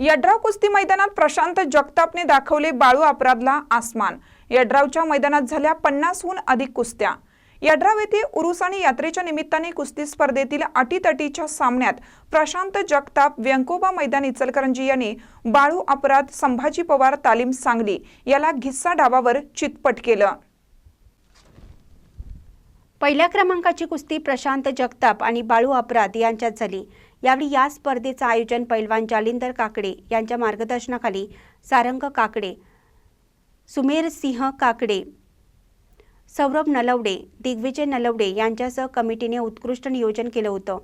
यड्राव कुस्ती मैदानात प्रशांत जगतापने दाखवले बाळू अपराधला आसमान. यड्रावच्या मैदानात झाल्या पन्नासहून अधिक कुस्त्या. यड्राव येथे उरुस आणि यात्रेच्या निमित्ताने कुस्ती स्पर्धेतील अटीतटीच्या सामन्यात प्रशांत जगताप व्यंकोबा मैदान इचलकरंजी यांनी बाळू अपराध संभाजी पवार तालीम सांगली याला घिस्सा डावावर चितपट केलं. पहिल्या क्रमांकाची कुस्ती प्रशांत जगताप आणि बाळू अपराध यांच्यात झाली. यावेळी या स्पर्धेचं आयोजन पैलवान जालिंदर काकडे यांच्या मार्गदर्शनाखाली सारंग काकडे सुमेर सिंह काकडे सौरभ नलवडे दिग्विजय नलवडे यांच्यासह कमिटीने उत्कृष्ट नियोजन केलं होतं.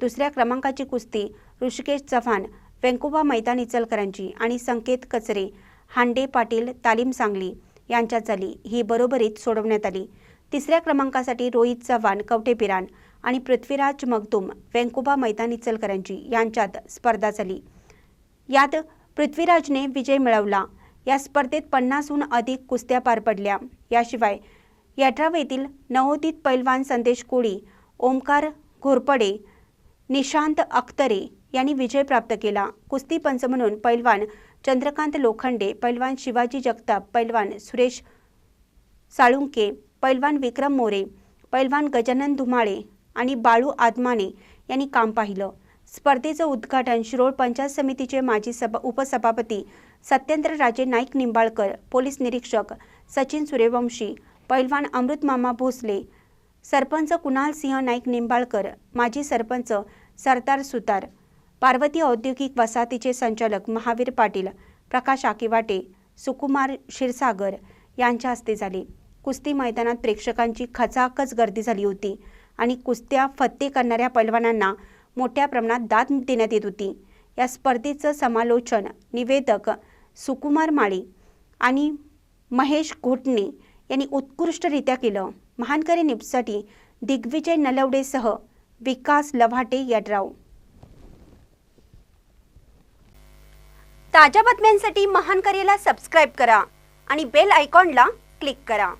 दुसऱ्या क्रमांकाची कुस्ती ऋषिकेश चव्हाण वेंकुबा मैदान इचलकरंजी आणि संकेत कचरे हांडे पाटील तालीम सांगली यांच्यात झाली ही बरोबरीत सोडवण्यात आली. तिसऱ्या क्रमांकासाठी रोहित चव्हाण कवठेपिरान आणि पृथ्वीराज मगदूम वेंकुबा मैदान इचलकरंजी यांच्यात स्पर्धा झाली. यात पृथ्वीराजने विजय मिळवला. या स्पर्धेत पन्नासहून अधिक कुस्त्या पार पडल्या. याशिवाय यड्राव येथील नवोदित पैलवान संदेश कोळी ओमकार घोरपडे निशांत अख्तरे यांनी विजय प्राप्त केला. कुस्ती पंच म्हणून पैलवान चंद्रकांत लोखंडे पैलवान शिवाजी जगताप पैलवान सुरेश साळुंके पैलवान विक्रम मोरे पैलवान गजानन धुमाळे आणि बाळू आदमाने यांनी काम पाहिलं. स्पर्धेचं उद्घाटन शिरोळ पंचायत समितीचे माजी सभा उपसभापती सत्येंद्र राजे नाईक निंबाळकर पोलीस निरीक्षक सचिन सूर्यवंशी पैलवान अमृतमामा भोसले सरपंच कुणाल सिंह नाईक निंबाळकर माजी सरपंच सरदार सुतार पार्वती औद्योगिक वसाहतीचे संचालक महावीर पाटील प्रकाश आकिवाटे सुकुमार क्षीरसागर यांच्या हस्ते झाले. कुस्ती मैदानात प्रेक्षकांची खचाखच गर्दी झाली होती आणि कुस्त्या फत्ते करणाऱ्या पैलवानांना मोठ्या प्रमाणात दाद देण्यात येत होती. या स्पर्धेचं समालोचन निवेदक सुकुमार माळी आणि महेश घोटणे यांनी उत्कृष्टरित्या केलं. महानकरी न्यूजसाठी दिग्विजय नलवडेसह विकास लव्हाटे यड्राव. ताज्या बातम्यांसाठी महान करेला सबस्क्राईब करा आणि बेल आयकॉनला क्लिक करा.